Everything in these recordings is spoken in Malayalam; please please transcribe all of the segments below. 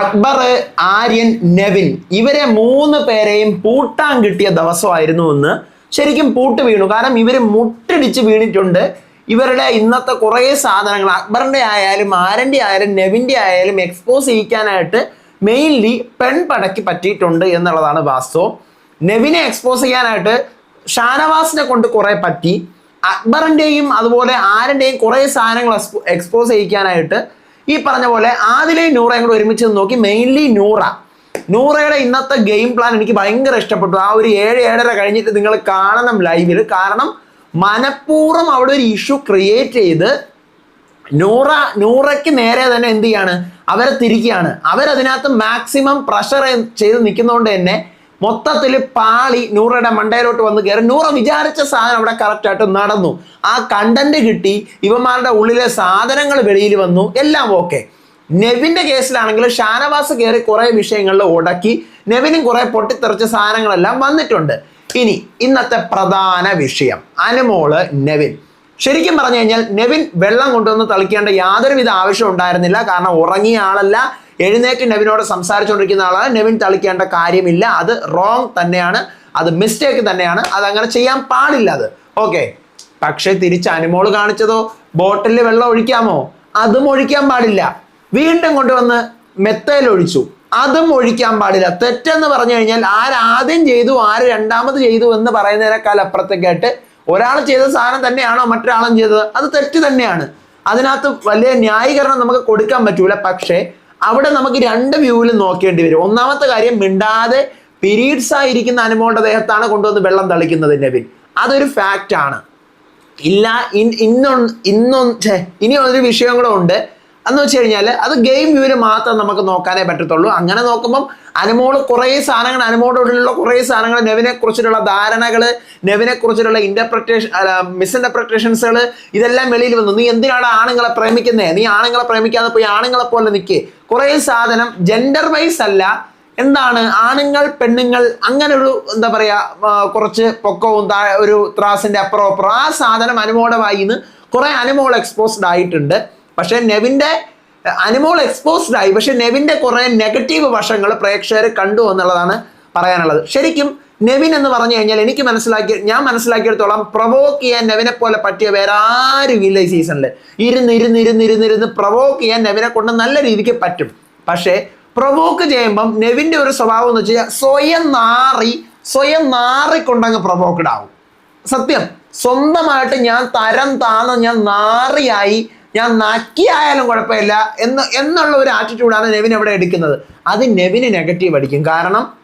അക്ബർ ആര്യൻ നെവിൻ ഇവരെ മൂന്ന് പേരെയും പൂട്ടാൻ കിട്ടിയ ദിവസമായിരുന്നു എന്ന് ശരിക്കും പൂട്ട് വീണു. കാരണം ഇവർ മുട്ടിടിച്ച് വീണിട്ടുണ്ട്. ഇവരുടെ ഇന്നത്തെ കുറേ സാധനങ്ങൾ അക്ബറിന്റെ ആയാലും ആരന്റെ ആയാലും നെവിന്റെ ആയാലും എക്സ്പോസ് ചെയ്യിക്കാനായിട്ട് മെയിൻലി പെൺപടയ്ക്ക് പറ്റിയിട്ടുണ്ട് എന്നുള്ളതാണ് വാസ്തവം. നെവിനെ എക്സ്പോസ് ചെയ്യാനായിട്ട് ഷാനവാസിനെ കൊണ്ട് കുറേ പറ്റി. അക്ബറിന്റെയും അതുപോലെ ആരന്റെയും കുറേ സാധനങ്ങൾ എക്സ്പോസ് ചെയ്യിക്കാനായിട്ട് ഈ പറഞ്ഞ പോലെ ആദിലെയും നൂറയും കൂടെ ഒരുമിച്ച് നോക്കി മെയിൻലി നൂറ. നൂറയുടെ ഇന്നത്തെ ഗെയിം പ്ലാൻ എനിക്ക് ഭയങ്കര ഇഷ്ടപ്പെട്ടു. ആ ഒരു ഏഴ് ഏഴര കഴിഞ്ഞിട്ട് നിങ്ങൾ കാണണം ലൈവിൽ കാരണം മനഃപൂർവം അവിടെ ഒരു ഇഷ്യൂ ക്രിയേറ്റ് ചെയ്ത് നൂറ നൂറയ്ക്ക് നേരെ തന്നെ എന്ത് ചെയ്യാണ്? അവരെ തിരിക്കുകയാണ്. അവരതിനകത്ത് മാക്സിമം പ്രഷർ ചെയ്ത് നിൽക്കുന്നതുകൊണ്ട് തന്നെ മൊത്തത്തിൽ പാളി നൂറയുടെ മണ്ടയിലോട്ട് വന്ന് കയറി നൂറ വിചാരിച്ച സാധനം അവിടെ കറക്റ്റായിട്ട് നടന്നു. ആ കണ്ടന്റ് കിട്ടി. ഇവന്മാരുടെ ഉള്ളിലെ സാധനങ്ങൾ വെളിയിൽ വന്നു. എല്ലാം ഓക്കെ നെവിന്റെ കേസിലാണെങ്കിൽ ഷാനവാസ് കയറി കുറെ വിഷയങ്ങളിൽ ഉടക്കി നെവിനും കുറെ പൊട്ടിത്തെറിച്ച സാധനങ്ങളെല്ലാം വന്നിട്ടുണ്ട്. ഇനി ഇന്നത്തെ പ്രധാന വിഷയം. അനുമോൾ നെവിൻ. ശരിക്കും പറഞ്ഞു കഴിഞ്ഞാൽ നെവിൻ വെള്ളം കൊണ്ടുവന്ന് തളിക്കേണ്ട യാതൊരുവിധ ആവശ്യം ഉണ്ടായിരുന്നില്ല. കാരണം ഉറങ്ങിയ ആളല്ല. എഴുന്നേറ്റ് നെവിനോട് സംസാരിച്ചുകൊണ്ടിരിക്കുന്ന ആളാണ്. നെവിൻ തളിക്കേണ്ട കാര്യമില്ല. അത് റോങ് തന്നെയാണ്. അത് മിസ്റ്റേക്ക് തന്നെയാണ്. അത് അങ്ങനെ ചെയ്യാൻ പാടില്ല അത്. ഓക്കെ പക്ഷെ തിരിച്ച് അനുമോൾ കാണിച്ചതോ? ബോട്ടിലിൽ വെള്ളം ഒഴിക്കാമോ? അതും ഒഴിക്കാൻ പാടില്ല. വീണ്ടും കൊണ്ടുവന്ന് മെത്തയിൽ ഒഴിച്ചു. അതും ഒഴിക്കാൻ പാടില്ല. തെറ്റെന്ന് പറഞ്ഞു കഴിഞ്ഞാൽ ആരാദ്യം ചെയ്തു ആര് രണ്ടാമത് ചെയ്തു എന്ന് പറയുന്നതിനേക്കാൾ അപ്പുറത്തേക്കായിട്ട് ഒരാൾ ചെയ്ത സാധനം തന്നെയാണോ മറ്റൊരാളും ചെയ്തത്? അത് തെറ്റ് തന്നെയാണ്. അതിനകത്ത് വലിയ ന്യായീകരണം നമുക്ക് കൊടുക്കാൻ പറ്റൂല. പക്ഷേ അവിടെ നമുക്ക് രണ്ട് വ്യൂവിൽ നോക്കേണ്ടി വരും. ഒന്നാമത്തെ കാര്യം മിണ്ടാതെ പീരീഡ്സ് ആയിരിക്കുന്ന അനുമോളുടെ ദേഹത്താണ് കൊണ്ടുവന്ന് വെള്ളം തളിക്കുന്നത് നബിൻ അതൊരു ഫാക്റ്റ് ആണ്. ഇല്ല ഇൻ- ഇന്നൊ ഇന്നൊ ഛെ, ഇനി ഒരു വിഷയം കൂടെ ഉണ്ട്. എന്ന് വെച്ച് കഴിഞ്ഞാൽ അത് ഗെയിം വ്യൂവിൽ മാത്രം നമുക്ക് നോക്കാനേ പറ്റത്തുള്ളൂ. അങ്ങനെ നോക്കുമ്പം അനുമോൾ കുറേ സാധനങ്ങൾ അനുമോളോടുള്ള കുറേ സാധനങ്ങൾ നെവിനെ കുറിച്ചിട്ടുള്ള ധാരണകൾ നെവിനെ കുറിച്ചിട്ടുള്ള ഇന്റർപ്രിറ്റേഷൻ മിസ്ഇന്റർപ്രിറ്റേഷൻസുകൾ ഇതെല്ലാം വെളിയിൽ വന്നു. നീ എന്തിനാണ് ആണുങ്ങളെ പ്രേമിക്കുന്നത് നീ ആണുങ്ങളെ പ്രേമിക്കാതെ പോയി ആണുങ്ങളെ പോലെ നിൽക്കേ കുറേ സാധനം ജെൻഡർ വൈസ് അല്ല. എന്താണ്? ആണുങ്ങൾ പെണ്ണുങ്ങൾ അങ്ങനെ ഒരു എന്താ പറയാ കുറച്ച് പൊക്കവും താഴെ ഒരു ത്രാസിന്റെ അപ്പുറം അപ്പുറം ആ സാധനം അനുമോളമായി നിന്ന് കുറെ അനുമോൾ എക്സ്പോസ്ഡ് ആയിട്ടുണ്ട്. പക്ഷേ നെവിന്റെ അനുമോൾ എക്സ്പോസ്ഡ് ആയി. പക്ഷേ നെവിന്റെ കുറേ നെഗറ്റീവ് വശങ്ങൾ പ്രേക്ഷകർ കണ്ടു എന്നുള്ളതാണ് പറയാനുള്ളത്. ശരിക്കും നെവിൻ എന്ന് പറഞ്ഞു കഴിഞ്ഞാൽ എനിക്ക് മനസ്സിലാക്കി ഞാൻ മനസ്സിലാക്കിയെടുത്തോളം പ്രൊവോക്ക് ചെയ്യാൻ നെവിനെ പോലെ പറ്റിയ വേറെ ആരും ഇല്ല ഈ സീസണിൽ ഇരുന്ന് ഇരുന്ന് ഇരുന്ന് ഇരുന്ന് ഇരുന്ന് പ്രൊവോക്ക് ചെയ്യാൻ നെവിനെ കൊണ്ട് നല്ല രീതിക്ക് പറ്റും. പക്ഷേ പ്രൊവോക്ക് ചെയ്യുമ്പം നെവിന്റെ ഒരു സ്വഭാവം എന്ന് വെച്ച് കഴിഞ്ഞാൽ സ്വയം നാറി സ്വയം നാറിക്കൊണ്ടങ്ങ് പ്രൊവോക്കഡ് ആവും. സത്യം. സ്വന്തമായിട്ട് ഞാൻ തരം താന്ന് ഞാൻ നാറിയായി ഞാൻ നക്കിയായാലും കുഴപ്പമില്ല എന്ന് എന്നുള്ള ഒരു ആറ്റിറ്റ്യൂഡാണ് നെവിൻ എവിടെ എടുക്കുന്നത്? അത് നെവിന് നെഗറ്റീവ് അടിക്കും. കാരണം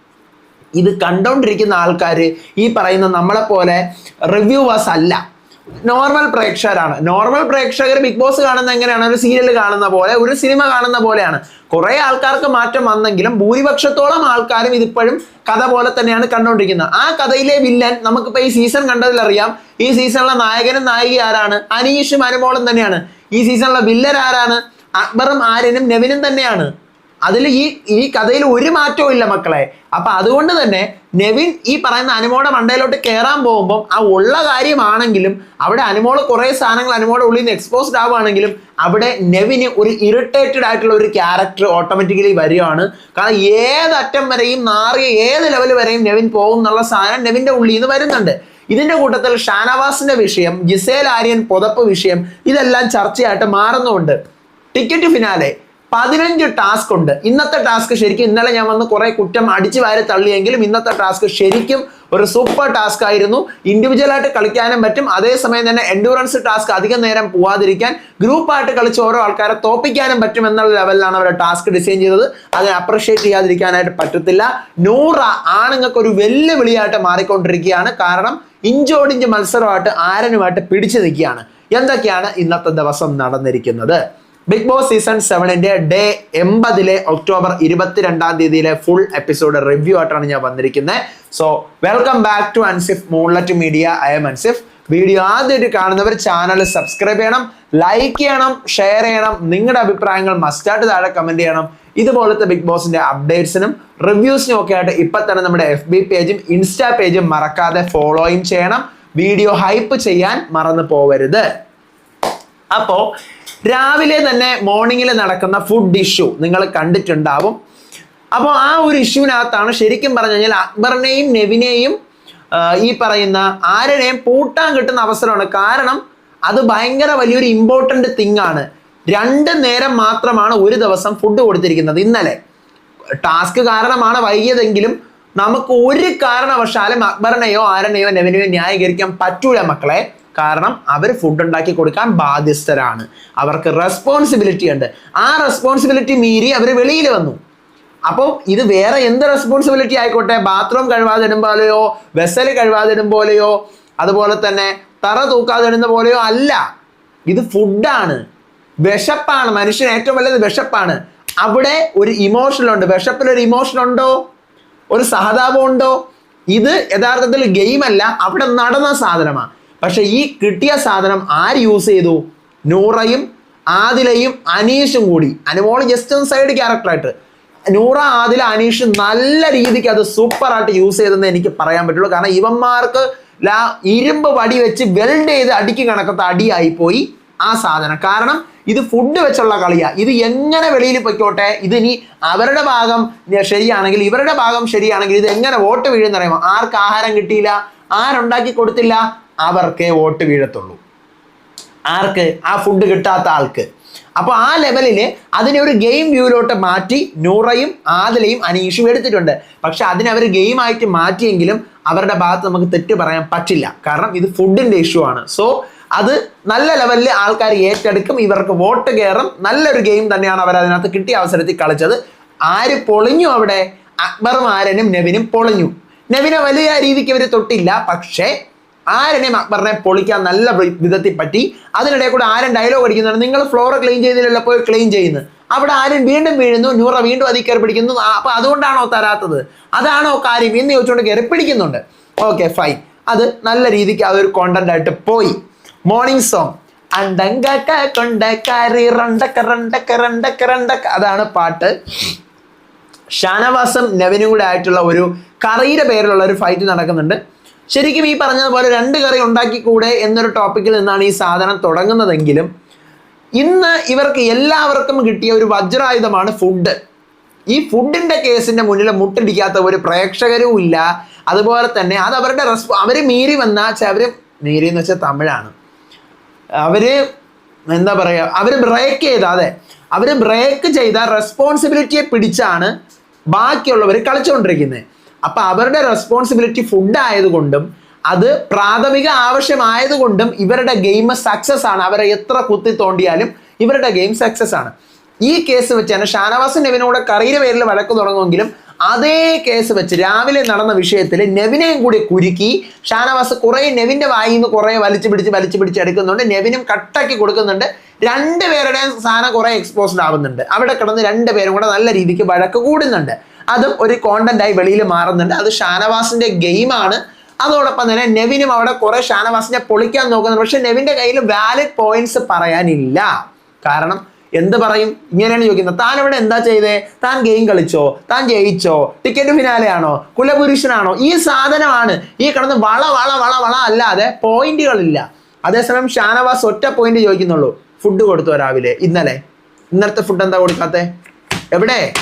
ഇത് കണ്ടോണ്ടിരിക്കുന്ന ആൾക്കാർ ഈ പറയുന്ന നമ്മളെ പോലെ റിവ്യൂവേഴ്സ് അല്ല. നോർമൽ പ്രേക്ഷകരാണ്. നോർമൽ പ്രേക്ഷകർ ബിഗ് ബോസ് കാണുന്ന എങ്ങനെയാണ്? ഒരു സീരിയൽ കാണുന്ന പോലെ ഒരു സിനിമ കാണുന്ന പോലെയാണ്. കുറെ ആൾക്കാർക്ക് മാറ്റം വന്നെങ്കിലും ഭൂരിപക്ഷത്തോളം ആൾക്കാരും ഇതിപ്പോഴും കഥ പോലെ തന്നെയാണ് കണ്ടുകൊണ്ടിരിക്കുന്നത് ആ കഥയിലെ വില്ലൻ നമുക്കിപ്പോൾ ഈ സീസൺ കണ്ടതിലറിയാം. ഈ സീസണിലെ നായകനും നായിക ആരാണ്? അനീഷും അനുമോളും തന്നെയാണ്. ഈ സീസണിലെ വില്ലൻ ആരാണ്? അക്ബറും ആര്യനും നെവിനും തന്നെയാണ്. അതിൽ ഈ ഈ കഥയിൽ ഒരു മാറ്റവും ഇല്ല മക്കളെ. അപ്പൊ അതുകൊണ്ട് തന്നെ നെവിൻ ഈ പറയുന്ന അനുമോടെ മണ്ടയിലോട്ട് കയറാൻ പോകുമ്പോൾ ആ ഉള്ള കാര്യമാണെങ്കിലും അവിടെ അനുമോൾ കുറെ സാധനങ്ങൾ അനുമോടെ ഉള്ളിൽ നിന്ന് എക്സ്പോസ്ഡ് ആവുകയാണെങ്കിലും അവിടെ നെവിന് ഒരു ഇറിറ്റേറ്റഡ് ആയിട്ടുള്ള ഒരു ക്യാരക്ടർ ഓട്ടോമാറ്റിക്കലി വരികയാണ്. കാരണം ഏതറ്റം വരെയും നാറിയ ഏത് ലെവൽ വരെയും നെവിൻ പോകും എന്നുള്ള സാധനം നെവിന്റെ ഉള്ളിൽ നിന്ന് വരുന്നുണ്ട്. ഇതിന്റെ കൂട്ടത്തിൽ ഷാനവാസിന്റെ വിഷയം ജിസേൽ ആര്യൻ പുതപ്പ് വിഷയം ഇതെല്ലാം ചർച്ചയായിട്ട് മാറുന്നുണ്ട് ടിക്കറ്റ് ഫിനാലെ പതിനഞ്ച് ടാസ്ക് ഉണ്ട്. ഇന്നത്തെ ടാസ്ക് ശരിക്കും ഇന്നലെ ഞാൻ വന്ന് കുറെ കുറ്റം അടിച്ചു വാരി തള്ളിയെങ്കിലും ഇന്നത്തെ ടാസ്ക് ശരിക്കും ഒരു സൂപ്പർ ടാസ്ക് ആയിരുന്നു. ഇൻഡിവിജ്വൽ ആയിട്ട് കളിക്കാനും പറ്റും. അതേസമയം തന്നെ എൻഡൂറൻസ് ടാസ്ക് അധികം നേരം പോവാതിരിക്കാൻ ഗ്രൂപ്പായിട്ട് കളിച്ച് ഓരോ ആൾക്കാരെ തോപ്പിക്കാനും പറ്റും എന്നുള്ള ലെവലിലാണ് അവർ ടാസ്ക് ഡിസൈൻ ചെയ്തത്. അതിനെ അപ്രിഷിയേറ്റ് ചെയ്യാതിരിക്കാനായിട്ട് പറ്റത്തില്ല. നൂറ ആണുങ്ങൾക്ക് ഒരു വെല്ലുവിളിയായിട്ട് മാറിക്കൊണ്ടിരിക്കുകയാണ്. കാരണം ഇഞ്ചോടിഞ്ച് മത്സരമായിട്ട് ആരനുമായിട്ട് പിടിച്ചു നിൽക്കുകയാണ്. എന്തൊക്കെയാണ് ഇന്നത്തെ ദിവസം നടന്നിരിക്കുന്നത്? ബിഗ് ബോസ് സീസൺ സെവനിന്റെ ഡേ എൺപതിലെ ഒക്ടോബർ ഇരുപത്തിരണ്ടാം തീയതിയിലെ ഫുൾ എപ്പിസോഡ് റിവ്യൂ ആയിട്ടാണ് ഞാൻ വന്നിരിക്കുന്നത് so welcome back to Ansif Moonlet media I am Ansif video ആദ്യമായിട്ട് കാണുന്നവർ ചാനൽ സബ്സ്ക്രൈബ് ചെയ്യണം ലൈക്ക് ചെയ്യണം ഷെയർ ചെയ്യണം. നിങ്ങളുടെ അഭിപ്രായങ്ങൾ മസ്റ്റായിട്ട് താഴെ കമന്റ് ചെയ്യണം. ഇതുപോലത്തെ ബിഗ് ബോസിന്റെ അപ്ഡേറ്റ്സിനും റിവ്യൂസിനും ഒക്കെ ആയിട്ട് ഇപ്പൊ തന്നെ നമ്മുടെ എഫ് ബി പേജും ഇൻസ്റ്റാ പേജും മറക്കാതെ ഫോളോയും ചെയ്യണം. വീഡിയോ ഹൈപ്പ് ചെയ്യാൻ മറന്നു പോവരുത്. അപ്പോൾ രാവിലെ തന്നെ മോർണിംഗിൽ നടക്കുന്ന ഫുഡ് ഇഷ്യൂ നിങ്ങൾ കണ്ടിട്ടുണ്ടാവും. അപ്പോൾ ആ ഒരു ഇഷ്യൂവിനകത്താണ് ശരിക്കും പറഞ്ഞു കഴിഞ്ഞാൽ അക്ബറിനെയും നെവിനെയും ഈ പറയുന്ന ആരനെയും പൂട്ടാൻ കിട്ടുന്ന അവസരമാണ്. കാരണം അത് ഭയങ്കര വലിയൊരു ഇമ്പോർട്ടന്റ് തിങ് ആണ്. രണ്ട് നേരം മാത്രമാണ് ഒരു ദിവസം ഫുഡ് കൊടുത്തിരിക്കുന്നത്. ഇന്നലെ ടാസ്ക് കാരണമാണ് വൈകിയതെങ്കിലും നമുക്ക് ഒരു കാരണവശാലും അക്ബറിനെയോ ആരനെയോ നെവിനെയോ ന്യായീകരിക്കാൻ പറ്റൂല മക്കളെ. കാരണം അവർ ഫുഡ് ഉണ്ടാക്കി കൊടുക്കാൻ ബാധ്യസ്ഥരാണ്. അവർക്ക് റെസ്പോൺസിബിലിറ്റി ഉണ്ട്. ആ റെസ്പോൺസിബിലിറ്റി മീരി അവർ വെളിയിൽ വന്നു. അപ്പോൾ ഇത് വേറെ എന്ത് റെസ്പോൺസിബിലിറ്റി ആയിക്കോട്ടെ? ബാത്റൂം കഴുകാതിടും പോലെയോ വെസൽ കഴുകാതിടും പോലെയോ അതുപോലെ തന്നെ തറ തൂക്കാതിടുന്ന പോലെയോ അല്ല. ഇത് ഫുഡാണ് വിശപ്പാണ്. മനുഷ്യൻ ഏറ്റവും വലുത് വിശപ്പാണ്. അവിടെ ഒരു ഇമോഷൻ ഉണ്ട്. വിശപ്പിൽ ഒരു ഇമോഷൻ ഉണ്ടോ? ഒരു സഹതാപം ഉണ്ടോ? ഇത് യഥാർത്ഥത്തിൽ ഗെയിം അല്ല. അവിടെ നടന്ന സാധനമാണ് പക്ഷെ ഈ കിട്ടിയ സാധനം ആര് യൂസ് ചെയ്തു? നൂറയും ആദിലയും അനീഷും കൂടി. അനുമോൾ ജസ്റ്റ് ഒന്ന് സൈഡ് ക്യാരക്ടറായിട്ട് നൂറ ആദില അനീഷ് നല്ല രീതിക്ക് അത് സൂപ്പർ ആയിട്ട് യൂസ് ചെയ്തെന്ന് എനിക്ക് പറയാൻ പറ്റുള്ളൂ. കാരണം ഇവന്മാർക്ക് ലാ ഇരുമ്പ് വടി വെച്ച് വെൽഡ് ചെയ്ത് അടിക്ക് കണക്കത്ത് അടിയായി പോയി ആ സാധനം. കാരണം ഇത് ഫുഡ് വെച്ചുള്ള കളിയാ. ഇത് എങ്ങനെ വെളിയിൽ പൊയ്ക്കോട്ടെ? ഇതിനി അവരുടെ ഭാഗം ശരിയാണെങ്കിൽ ഇവരുടെ ഭാഗം ശരിയാണെങ്കിൽ ഇത് എങ്ങനെ വോട്ട് വീഴുന്നറിയുമോ ആർക്ക് ആഹാരം കിട്ടിയില്ല? ആരുണ്ടാക്കി കൊടുത്തില്ല? അവർക്കേ വോട്ട് വീഴത്തുള്ളൂ. ആർക്ക്? ആ ഫുഡ് കിട്ടാത്ത ആൾക്ക്. അപ്പോൾ ആ ലെവലിൽ അതിനെ ഒരു ഗെയിം വ്യൂവിലോട്ട് മാറ്റി നൂറയും ആദലയും അനീഷും എടുത്തിട്ടുണ്ട്. പക്ഷെ അതിനെ അവർ ഗെയിമായിട്ട് മാറ്റിയെങ്കിലും അവരുടെ ഭാഗത്ത് നമുക്ക് തെറ്റ് പറയാൻ പറ്റില്ല. കാരണം ഇത് ഫുഡിന്റെ ഇഷ്യൂ ആണ്. സോ അത് നല്ല ലെവലിൽ ആൾക്കാർ ഏറ്റെടുക്കും. ഇവർക്ക് വോട്ട് കയറും. നല്ലൊരു ഗെയിം തന്നെയാണ് അവർ അതിനകത്ത് കിട്ടിയ അവസരത്തിൽ കളിച്ചത്. ആര് പൊളിഞ്ഞു അവിടെ? അക്ബറും ആരനും നെവിനും പൊളിഞ്ഞു. നെവിനെ വലിയ രീതിക്ക് ഇവർ തൊട്ടില്ല. പക്ഷേ ആരനെയും അക്ബറിനെ പൊളിക്കാൻ നല്ല വിധത്തിൽ പറ്റി. അതിനിടെ കൂടെ ആരൻ ഡയലോഗ് അടിക്കുന്നുണ്ട് നിങ്ങൾ ഫ്ലോർ ക്ലീൻ ചെയ്തില്ലല്ലോ പോയി ക്ലീൻ ചെയ്യുന്നു അവിടെ ആരും വീണ്ടും വീഴുന്നു നൂറ വീണ്ടും അതിൽ കയറി പിടിക്കുന്നു. അപ്പൊ അതുകൊണ്ടാണോ തരാത്തത്? അതാണോ കാര്യം എന്ന് ചോദിച്ചുകൊണ്ട് കയറി പിടിക്കുന്നുണ്ട്. ഓക്കെ ഫൈൻ അത് നല്ല രീതിക്ക് ഒരു കോണ്ടന്റ് ആയിട്ട് പോയി. മോർണിംഗ് സോങ് അണ്ടങ്ക അതാണ് പാട്ട്. ഷാനവാസും നെവിനും കൂടെ ആയിട്ടുള്ള ഒരു കറിയുടെ പേരിലുള്ള ഒരു ഫൈറ്റ് നടക്കുന്നുണ്ട്. ശരിക്കും ഈ പറഞ്ഞതുപോലെ രണ്ട് കറി ഉണ്ടാക്കിക്കൂടെ എന്നൊരു ടോപ്പിക്കിൽ നിന്നാണ് ഈ സാധനം തുടങ്ങുന്നതെങ്കിലും ഇന്ന് ഇവർക്ക് എല്ലാവർക്കും കിട്ടിയ ഒരു വജ്രായുധമാണ് ഫുഡ് ഈ ഫുഡിന്റെ കേസിന്റെ മുന്നിൽ മുട്ടിടിക്കാത്ത ഒരു പ്രേക്ഷകരും ഇല്ല. അതുപോലെ തന്നെ അത് അവരുടെ റെസ്പോ അവർ മീറി വന്നാൽ അവർ മീറി എന്ന് വെച്ചാൽ തമിഴാണ്. അവർ എന്താ പറയുക അവർ ബ്രേക്ക് ചെയ്ത അതെ അവർ ബ്രേക്ക് ചെയ്ത റെസ്പോൺസിബിലിറ്റിയെ പിടിച്ചാണ് ബാക്കിയുള്ളവർ കളിച്ചുകൊണ്ടിരിക്കുന്നത് അപ്പൊ അവരുടെ റെസ്പോൺസിബിലിറ്റി ഫുഡ് ആയതുകൊണ്ടും അത് പ്രാഥമിക ആവശ്യമായതുകൊണ്ടും ഇവരുടെ ഗെയിം സക്സസ് ആണ്. അവരെ എത്ര കുത്തി തോണ്ടിയാലും ഇവരുടെ ഗെയിം സക്സസ് ആണ്. ഈ കേസ് വെച്ചാണ് ഷാനവാസ് നെവിനോട് കറിയുടെ പേരിൽ വഴക്ക് തുടങ്ങുമെങ്കിലും അതേ കേസ് വെച്ച് രാവിലെ നടന്ന വിഷയത്തിൽ നെവിനെയും കൂടി കുരുക്കി ഷാനവാസ് കുറെ നെവിന്റെ വായിൽ നിന്ന് കുറെ വലിച്ചു പിടിച്ച് വലിച്ചു പിടിച്ച് എടുക്കുന്നുണ്ട്. നെവിനും കട്ടാക്കി കൊടുക്കുന്നുണ്ട്. രണ്ടുപേരുടെയും സാധനം കുറെ എക്സ്പോസ്ഡ് ആവുന്നുണ്ട്. അവിടെ കിടന്ന് രണ്ടുപേരും കൂടെ നല്ല രീതിക്ക് വഴക്ക് കൂടുന്നുണ്ട്. അതും ഒരു കോണ്ടന്റായി വെളിയിൽ മാറുന്നുണ്ട്. അത് ഷാനവാസിന്റെ ഗെയിമാണ് അതോടൊപ്പം തന്നെ നെവിനും അവിടെ കുറെ ഷാനവാസിനെ പൊളിക്കാൻ നോക്കുന്നുണ്ട്. പക്ഷെ നെവിന്റെ കയ്യിൽ വാലിഡ് പോയിന്റ്സ് പറയാനില്ല. കാരണം എന്ത് പറയും? ഇങ്ങനെയാണ് ചോദിക്കുന്നത്. താൻ ഇവിടെ എന്താ ചെയ്തേ? താൻ ഗെയിം കളിച്ചോ? താൻ ജയിച്ചോ? ടിക്കറ്റ് ഫിനാലെ ആണോ? കുലപുരുഷനാണോ? ഈ സാധനമാണ്. ഈ കിടന്ന് വള വള വള വള അല്ലാതെ പോയിന്റുകളില്ല അതേസമയം ഷാനവാസ് ഒറ്റ പോയിന്റ് ചോദിക്കുന്നുള്ളൂ. ഫുഡ് കൊടുത്തു രാവിലെ? ഇന്നലെ. ഇന്നലത്തെ ഫുഡ് എന്താ കൊടുക്കാത്തെ? എവിടെ?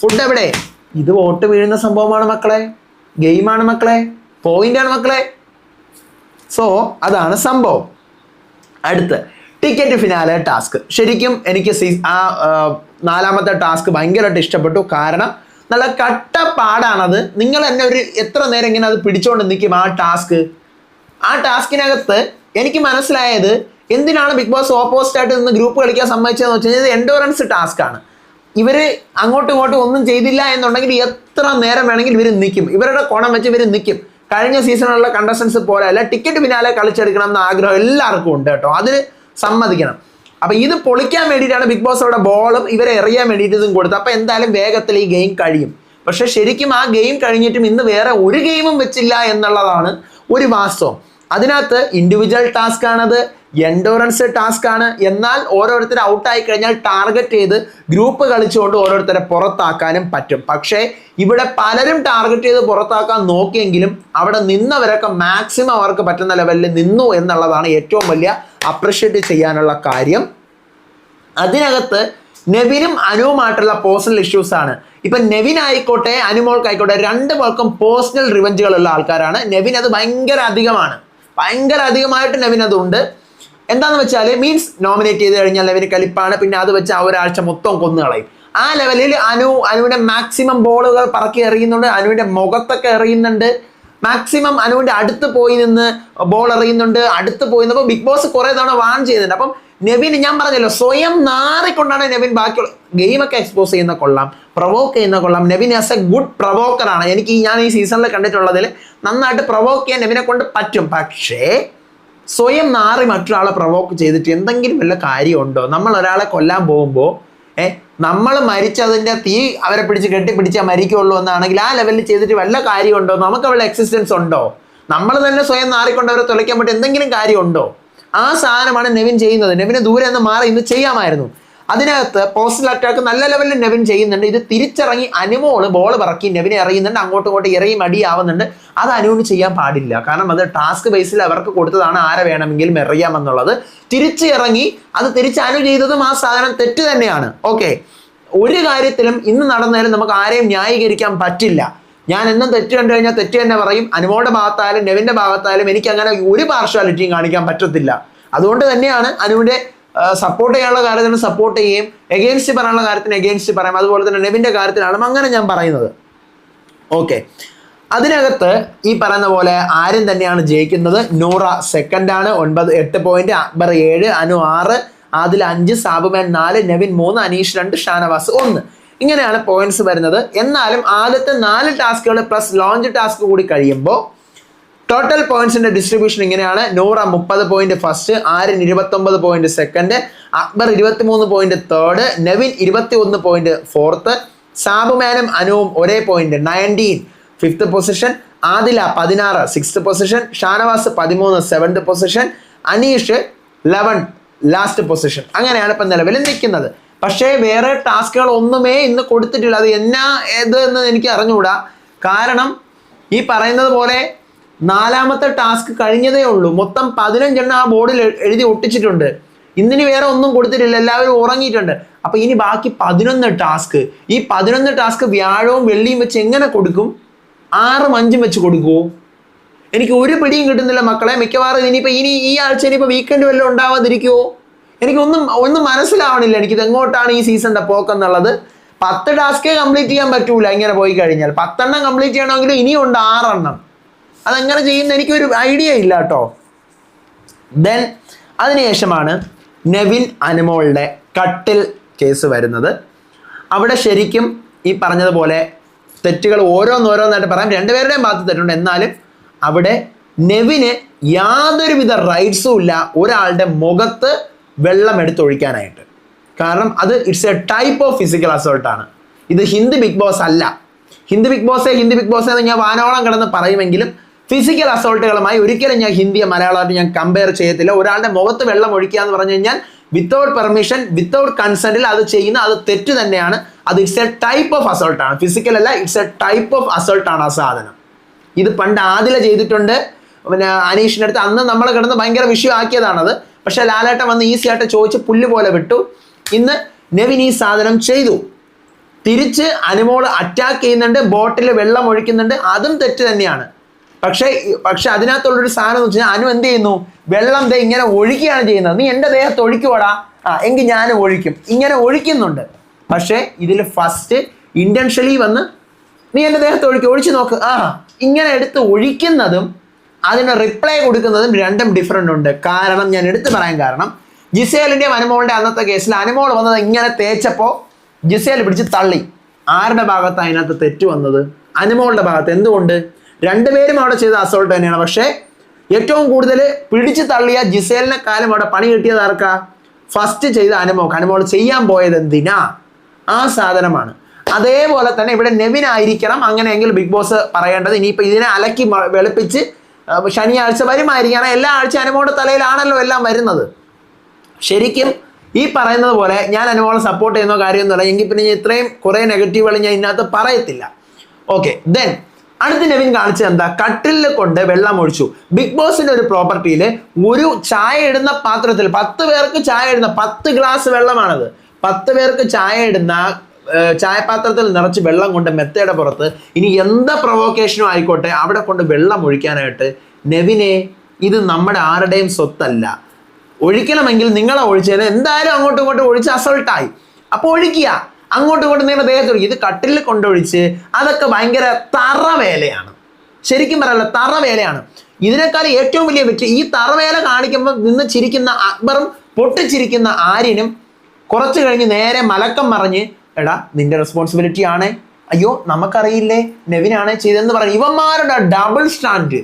ഫുഡ് എവിടെ? ഇത് വോട്ട് വീഴുന്ന സംഭവമാണ് മക്കളെ. ഗെയിമാണ് മക്കളെ. പോയിന്റാണ് മക്കളെ. സോ അതാണ് സംഭവം. അടുത്ത്. ടിക്കറ്റ് ഫിനാലെ ടാസ്ക് ശരിക്കും എനിക്ക് ആ നാലാമത്തെ ടാസ്ക് ഭയങ്കരമായിട്ട് ഇഷ്ടപ്പെട്ടു. കാരണം നല്ല കട്ടപ്പാടാണത്. നിങ്ങൾ എന്നെ ഒരു എത്ര നേരം ഇങ്ങനെ അത് പിടിച്ചോണ്ട് നിൽക്കും ആ ടാസ്ക് ആ ടാസ്കിനകത്ത് എനിക്ക് മനസ്സിലായത് എന്തിനാണ് ബിഗ് ബോസ് ഓപ്പോസിറ്റ് ആയിട്ട് നിന്ന് ഗ്രൂപ്പ് കളിക്കാൻ സമ്മതിച്ചതെന്ന് വെച്ച് കഴിഞ്ഞാൽ എൻഡോറൻസ് ടാസ്ക് ആണ്. ഇവർ അങ്ങോട്ടും ഇങ്ങോട്ടും ഒന്നും ചെയ്തില്ല എന്നുണ്ടെങ്കിൽ എത്ര നേരം വേണമെങ്കിൽ ഇവർ നിൽക്കും ഇവരുടെ കോണം വെച്ച് ഇവർ നിൽക്കും കഴിഞ്ഞ സീസണിലുള്ള കണ്ടസ്റ്റൻസ് പോലെ അല്ല ടിക്കറ്റ് പിന്നാലെ കളിച്ചെടുക്കണം എന്ന ആഗ്രഹം എല്ലാവർക്കും ഉണ്ട് കേട്ടോ. അതിന് സമ്മതിക്കണം. അപ്പൊ ഇത് പൊളിക്കാൻ വേണ്ടിയിട്ടാണ് ബിഗ് ബോസ് അവിടെ ബോളും ഇവരെ എറിയാൻ വേണ്ടിയിട്ട് ഇതും കൊടുത്തത്. അപ്പൊ എന്തായാലും വേഗത്തിൽ ഈ ഗെയിം കഴിയും. പക്ഷെ ശരിക്കും ആ ഗെയിം കഴിഞ്ഞിട്ടും ഇന്ന് വേറെ ഒരു ഗെയിമും വെച്ചില്ല എന്നുള്ളതാണ് ഒരു വാസ്തവം. അതിനകത്ത് ഇൻഡിവിജ്വൽ ടാസ്ക് ആണത്. എൻഡോറൻസ് ടാസ്ക് ആണ്. എന്നാൽ ഓരോരുത്തർ ഔട്ടായി കഴിഞ്ഞാൽ ടാർഗറ്റ് ചെയ്ത് ഗ്രൂപ്പ് കളിച്ചുകൊണ്ട് ഓരോരുത്തരെ പുറത്താക്കാനും പറ്റും. പക്ഷേ ഇവിടെ പലരും ടാർഗറ്റ് ചെയ്ത് പുറത്താക്കാൻ നോക്കിയെങ്കിലും അവിടെ നിന്നവരൊക്കെ മാക്സിമം അവർക്ക് പറ്റുന്ന ലെവലിൽ നിന്നു എന്നുള്ളതാണ് ഏറ്റവും വലിയ അപ്രിഷ്യേറ്റ് ചെയ്യാനുള്ള കാര്യം. അതിനകത്ത് നെവിനും അനുവുമായിട്ടുള്ള പേഴ്സണൽ ഇഷ്യൂസ് ആണ്. ഇപ്പൊ നെവിൻ ആയിക്കോട്ടെ അനുമോൾക്കായിക്കോട്ടെ രണ്ട് പേർക്കും പേഴ്സണൽ റിവഞ്ചുകളുള്ള ആൾക്കാരാണ്. നെവിൻ അത് ഭയങ്കര അധികമാണ്. ഭയങ്കര അധികമായിട്ട് നെവിൻ അതുണ്ട്. എന്താന്ന് വെച്ചാൽ മീൻസ് നോമിനേറ്റ് ചെയ്ത് കഴിഞ്ഞാൽ നെവിന് കളിപ്പാണ് പിന്നെ അത് വെച്ച് ആ ഒരാഴ്ച മൊത്തം കൊന്നു കളയും. ആ ലെവലിൽ അനു അനുവിന്റെ മാക്സിമം ബോളുകൾ പറക്കി എറിയുന്നുണ്ട് അനുവിന്റെ മുഖത്തൊക്കെ എറിയുന്നുണ്ട്. മാക്സിമം അനുവിന്റെ അടുത്ത് പോയി നിന്ന് ബോൾ എറിയുന്നുണ്ട് അടുത്ത് പോയി നിന്ന്. ബിഗ് ബോസ് കുറെ തവണ വാൺ ചെയ്യുന്നുണ്ട് അപ്പം നെവിൻ ഞാൻ പറഞ്ഞല്ലോ സ്വയം നാറിക്കൊണ്ടാണ് നെവിൻ ബാക്കിയുള്ള ഗെയിമൊക്കെ എക്സ്പോസ് ചെയ്യുന്ന കൊള്ളാം പ്രൊവോക്ക് ചെയ്യുന്ന കൊള്ളാം. നെവിൻ ആസ് എ ഗുഡ് പ്രൊവോക്കറാണ് എനിക്ക് ഞാൻ ഈ സീസണിൽ കണ്ടിട്ടുള്ളതിൽ നന്നായിട്ട് പ്രൊവോക്ക് ചെയ്യാൻ നെവിനെ കൊണ്ട് പറ്റും. പക്ഷേ സ്വയം നാറി മറ്റൊരാളെ പ്രൊവോക്ക് ചെയ്തിട്ട് എന്തെങ്കിലും വല്ല കാര്യമുണ്ടോ? നമ്മൾ ഒരാളെ കൊല്ലാൻ പോകുമ്പോൾ ഏ നമ്മൾ മരിച്ചതിന്റെ തീ അവരെ പിടിച്ച് കെട്ടിപ്പിടിച്ചാൽ മരിക്കുള്ളൂ എന്നാണെങ്കിൽ ആ ലെവലിൽ ചെയ്തിട്ട് വല്ല കാര്യമുണ്ടോ? നമുക്ക് അവളുടെ എക്സിസ്റ്റൻസ് ഉണ്ടോ? നമ്മൾ തന്നെ സ്വയം നാറിക്കൊണ്ട് അവരെ തുലയ്ക്കാൻ പറ്റും എന്തെങ്കിലും കാര്യമുണ്ടോ? ആ സാധനമാണ് നെവിൻ ചെയ്യുന്നത്. നെവിന് ദൂരെ നിന്ന് മാറി ഇന്ന് ചെയ്യാമായിരുന്നു. അതിനകത്ത് പേഴ്സണൽ അറ്റാക്ക് നല്ല ലെവലിൽ നെവിൻ ചെയ്യുന്നുണ്ട്. ഇത് തിരിച്ചിറങ്ങി അനുമോൾ ബോൾ പറക്കി നെവിനെ എറിയുന്നുണ്ട്. അങ്ങോട്ടും ഇങ്ങോട്ടും ഇറയും അടിയാവുന്നുണ്ട്. അത് അനുവിന് ചെയ്യാൻ പാടില്ല. കാരണം അത് ടാസ്ക് ബേസിൽ അവർക്ക് കൊടുത്തതാണ് ആരെ വേണമെങ്കിലും എറിയാമെന്നുള്ളത് തിരിച്ചു ഇറങ്ങി അത് തിരിച്ച് അനു ചെയ്തതും ആ സാധനം തെറ്റ് തന്നെയാണ്. ഓക്കെ ഒരു കാര്യത്തിലും ഇന്ന് നടന്നാലും നമുക്ക് ആരെയും ന്യായീകരിക്കാൻ പറ്റില്ല. ഞാൻ എന്നും തെറ്റ് കണ്ടു കഴിഞ്ഞാൽ തെറ്റ് തന്നെ പറയും. അനുവോടെ ഭാഗത്തായാലും നെവിന്റെ ഭാഗത്തായാലും എനിക്ക് അങ്ങനെ ഒരു പാർഷ്വാലിറ്റിയും കാണിക്കാൻ പറ്റത്തില്ല. അതുകൊണ്ട് തന്നെയാണ് അനുവിന്റെ സപ്പോർട്ട് ചെയ്യാനുള്ള കാര്യത്തിന് സപ്പോർട്ട് ചെയ്യും എഗെയിൻസ്റ്റ് പറയാനുള്ള കാര്യത്തിന് എഗെയിൻസ്റ്റ് പറയാം. അതുപോലെ തന്നെ നെവിന്റെ കാര്യത്തിലാണ് അങ്ങനെ ഞാൻ പറയുന്നത്. ഓക്കെ അതിനകത്ത് ഈ പറയുന്ന പോലെ ആരും തന്നെയാണ് ജയിക്കുന്നത്. നൂറ സെക്കൻഡ് ആണ്. ഒൻപത് എട്ട് പോയിന്റ് അക്ബർ ഏഴ് അനു ആറ് ആദിൽ അഞ്ച് സാബുമാൻ നാല് നെവിൻ മൂന്ന് അനീഷ് രണ്ട് ഷാനവാസ് ഒന്ന്. ഇങ്ങനെയാണ് പോയിന്റ്സ് വരുന്നത്. എന്നാലും ആദ്യത്തെ നാല് ടാസ്കുകൾ പ്ലസ് ലോഞ്ച് ടാസ്ക് കൂടി കഴിയുമ്പോൾ ടോട്ടൽ പോയിന്റ്സിന്റെ ഡിസ്ട്രിബ്യൂഷൻ ഇങ്ങനെയാണ്. നൂറ മുപ്പത് പോയിന്റ് ഫസ്റ്റ് ആര്യൻ ഇരുപത്തൊമ്പത് പോയിന്റ് സെക്കൻഡ് അക്ബർ ഇരുപത്തിമൂന്ന് പോയിന്റ് തേർഡ് നവിൻ ഇരുപത്തി ഒന്ന് പോയിന്റ് ഫോർത്ത് സാബുമാനും അനുവും ഒരേ point nineteen fifth position Adila പതിനാറ് സിക്സ്ത് പൊസിഷൻ ഷാനവാസ് പതിമൂന്ന് seventh position Aneesh eleven last position അങ്ങനെയാണ് ഇപ്പം നിലവിൽ നിൽക്കുന്നത്. പക്ഷേ വേറെ ടാസ്കുകൾ ഒന്നുമേ ഇന്ന് കൊടുത്തിട്ടില്ല. അത് എന്നാ ഏത് എന്ന് എനിക്ക് അറിഞ്ഞുകൂടാ. കാരണം ഈ പറയുന്നത് പോലെ നാലാമത്തെ ടാസ്ക് കഴിഞ്ഞതേ ഉള്ളൂ. മൊത്തം പതിനഞ്ചെണ്ണം ആ ബോർഡിൽ എഴുതി ഒട്ടിച്ചിട്ടുണ്ട്. ഇന്നിനി വേറെ ഒന്നും കൊടുത്തിട്ടില്ല. എല്ലാവരും ഉറങ്ങിയിട്ടുണ്ട്. അപ്പൊ ഇനി ബാക്കി പതിനൊന്ന് ടാസ്ക്. ഈ പതിനൊന്ന് ടാസ്ക് വ്യാഴവും വെള്ളിയും വെച്ച് എങ്ങനെ കൊടുക്കും? ആറും അഞ്ചും വെച്ച് കൊടുക്കുമോ എനിക്ക് ഒരു പിടിയും കിട്ടുന്നില്ല മക്കളെ. മിക്കവാറും ഇനിയിപ്പോ ഇനി ഈ ആഴ്ച ഇനിയിപ്പോ വീക്കെൻഡ് വല്ലതും ഉണ്ടാവാതിരിക്കുമോ എനിക്കൊന്നും ഒന്നും മനസ്സിലാവണില്ല. എനിക്കിത് എങ്ങോട്ടാണ് ഈ സീസണിന്റെ പോക്കെന്നുള്ളത് പത്ത് ടാസ്കേ കംപ്ലീറ്റ് ചെയ്യാൻ പറ്റൂല ഇങ്ങനെ പോയി കഴിഞ്ഞാൽ. പത്തെണ്ണം കംപ്ലീറ്റ് ചെയ്യണമെങ്കിൽ ഇനിയുണ്ട് ആറെണ്ണം. അതെങ്ങനെ ചെയ്യുന്ന എനിക്കൊരു ഐഡിയ ഇല്ല കേട്ടോ ദെൻ അതിനുശേഷമാണ് നെവിൻ അനുമോളുടെ കട്ടിൽ കേസ് വരുന്നത്. അവിടെ ശരിക്കും ഈ പറഞ്ഞതുപോലെ തെറ്റുകൾ ഓരോന്നോരോന്നായിട്ട് പറയാം. രണ്ടുപേരുടെയും ഭാഗത്ത് തെറ്റുണ്ട്. എന്നാലും അവിടെ നെവിന് യാതൊരുവിധ റൈറ്റ്സും ഇല്ല ഒരാളുടെ മുഖത്ത് വെള്ളം എടുത്തൊഴിക്കാനായിട്ട് കാരണം അത് it's a type of physical അസോൾട്ടാണ് ഇത് ഹിന്ദി ബിഗ് ബോസ് അല്ല. ഹിന്ദി ബിഗ് ബോസേ ഹിന്ദി ബിഗ് ബോസ് എന്ന് ഞാൻ വാനോളം കിടന്ന് പറയുമെങ്കിലും ഫിസിക്കൽ അസോൾട്ടുകളുമായി ഒരിക്കലും ഞാൻ ഹിന്ദിയെ മലയാളമായിട്ട് ഞാൻ കമ്പയർ ചെയ്യത്തില്ല. ഒരാളുടെ മുഖത്ത് വെള്ളം ഒഴിക്കുക എന്ന് പറഞ്ഞു കഴിഞ്ഞാൽ വിത്തൗട്ട് പെർമിഷൻ വിത്തൗട്ട് കൺസെന്റിൽ അത് ചെയ്യുന്ന അത് തെറ്റ് തന്നെയാണ്. അത് it's a type of assault ആണ്. ഫിസിക്കൽ അല്ല it's a type of assault ആണ് ആ സാധനം. ഇത് പണ്ട് ആദില ചെയ്തിട്ടുണ്ട്. പിന്നെ അനീഷിന്റെ അടുത്ത് അന്ന് നമ്മൾ കിടന്ന് ഭയങ്കര വിഷയമാക്കിയതാണത്. പക്ഷെ ലാലേട്ടൻ വന്ന് ഈസി ആയിട്ട് ചോദിച്ച് പുല്ല് പോലെ വിട്ടു. ഇന്ന് നെവിൻ ഈ സാധനം ചെയ്തു. തിരിച്ച് അനുമോൾ അറ്റാക്ക് ചെയ്യുന്നുണ്ട് ബോട്ടിൽ വെള്ളം ഒഴിക്കുന്നുണ്ട്. അതും തെറ്റ് തന്നെയാണ്. പക്ഷേ പക്ഷെ അതിനകത്തുള്ളൊരു സാധനം എന്ന് വെച്ചാൽ അനു എന്ത് ചെയ്യുന്നു? വെള്ളം ദേ ഇങ്ങനെ ഒഴിക്കുകയാണ് ചെയ്യുന്നത്. നീ എന്റെ ദേഹത്ത് ഒഴിക്കുവാടാ. ആ എങ്കിൽ ഞാൻ ഒഴിക്കും. ഇങ്ങനെ ഒഴിക്കുന്നുണ്ട്. പക്ഷേ ഇതിൽ ഫസ്റ്റ് ഇന്റൻഷ്യലി വന്ന് നീ എന്റെ ദേഹത്ത് ഒഴിക്കും ഒഴിച്ചു നോക്ക്. ആ ഇങ്ങനെ എടുത്ത് ഒഴിക്കുന്നതും അതിന് റിപ്ലൈ കൊടുക്കുന്നതും രണ്ടും ഡിഫറെന്റ് ഉണ്ട്. കാരണം ഞാൻ എടുത്തു പറയാൻ കാരണം ജിസേലിന്റെയും അനുമോളുടെ അന്നത്തെ കേസിൽ അനുമോൾ വന്നത് ഇങ്ങനെ തേച്ചപ്പോൾ ജിസേൽ പിടിച്ച് തള്ളി. ആരുടെ ഭാഗത്താണ് അതിനകത്ത് തെറ്റ് വന്നത്? അനുമോളുടെ ഭാഗത്ത്. എന്തുകൊണ്ട്? രണ്ടുപേരും അവിടെ ചെയ്ത അസോൾട്ട് തന്നെയാണ്. പക്ഷേ ഏറ്റവും കൂടുതൽ പിടിച്ച് തള്ളിയ ജിസേലിനെ കാലം അവിടെ പണി കിട്ടിയത് ആർക്കാ? ഫസ്റ്റ് ചെയ്ത അനുമോക്ക്. അനുമോൾ ചെയ്യാൻ പോയത് എന്തിനാ? ആ സാധനമാണ്. അതേപോലെ തന്നെ ഇവിടെ നെവിൻ ആയിരിക്കണം അങ്ങനെയെങ്കിൽ ബിഗ് ബോസ് പറയേണ്ടത്. ഇനിയിപ്പോൾ ഇതിനെ അലക്കി വെളുപ്പിച്ച് ശനിയാഴ്ച വരുമായിരിക്കണം. എല്ലാ ആഴ്ച അനുമോളുടെ തലയിലാണല്ലോ എല്ലാം വരുന്നത്. ശരിക്കും ഈ പറയുന്നത് പോലെ ഞാൻ അനുമോളെ സപ്പോർട്ട് ചെയ്യുന്ന കാര്യമൊന്നുമില്ല. എങ്കിൽ പിന്നെ ഇത്രയും കുറേ നെഗറ്റീവുകൾ ഞാൻ ഇതിനകത്ത് പറയത്തില്ല. ഓക്കെ ദെൻ അടുത്ത നവീൻ കാണിച്ചത് എന്താ? കട്ടിലിൽ കൊണ്ട് വെള്ളം ഒഴിച്ചു. ബിഗ് ബോസിന്റെ ഒരു പ്രോപ്പർട്ടിയിൽ ഒരു ചായ ഇടുന്ന പാത്രത്തിൽ പത്ത് പേർക്ക് ചായ ഇടുന്ന പത്ത് ഗ്ലാസ് വെള്ളമാണത്. പത്ത് പേർക്ക് ചായ ഇടുന്ന ചായപാത്രത്തിൽ നിറച്ച് വെള്ളം കൊണ്ട് മെത്തയുടെ പുറത്ത് ഇനി എന്താ പ്രൊവോക്കേഷനും ആയിക്കോട്ടെ അവിടെ കൊണ്ട് വെള്ളം ഒഴിക്കാനായിട്ട് നെവിനെ ഇത് നമ്മുടെ ആരുടെയും സ്വത്തല്ല. ഒഴിക്കണമെങ്കിൽ നിങ്ങളെ ഒഴിച്ചതിന് എന്തായാലും അങ്ങോട്ടും ഇങ്ങോട്ടും ഒഴിച്ച് അസൾട്ടായി അപ്പോൾ ഒഴിക്കുക. അങ്ങോട്ടും ഇങ്ങോട്ടും നിങ്ങളുടെ ദേഹത്ത് ഇത് കട്ടിലിൽ കൊണ്ടൊഴിച്ച് അതൊക്കെ ഭയങ്കര തറ വേലയാണ് ശരിക്കും പറയല്ല തറ വേലയാണ് ഇതിനേക്കാൾ ഏറ്റവും വലിയ വ്യക്തി ഈ തറവേല കാണിക്കുമ്പോൾ നിന്ന് ചിരിക്കുന്ന അക്ബറും പൊട്ടിച്ചിരിക്കുന്ന ആര്യനും കുറച്ച് കഴിഞ്ഞ് നേരെ മലക്കം മറിഞ്ഞ് എടാ നിന്റെ റെസ്പോൺസിബിലിറ്റി ആണ്. അയ്യോ നമുക്കറിയില്ലേ നെവിനാണ് ചെയ്തതെന്ന് പറഞ്ഞു ഇവന്മാരുടെ ഡബിൾ സ്റ്റാൻഡ്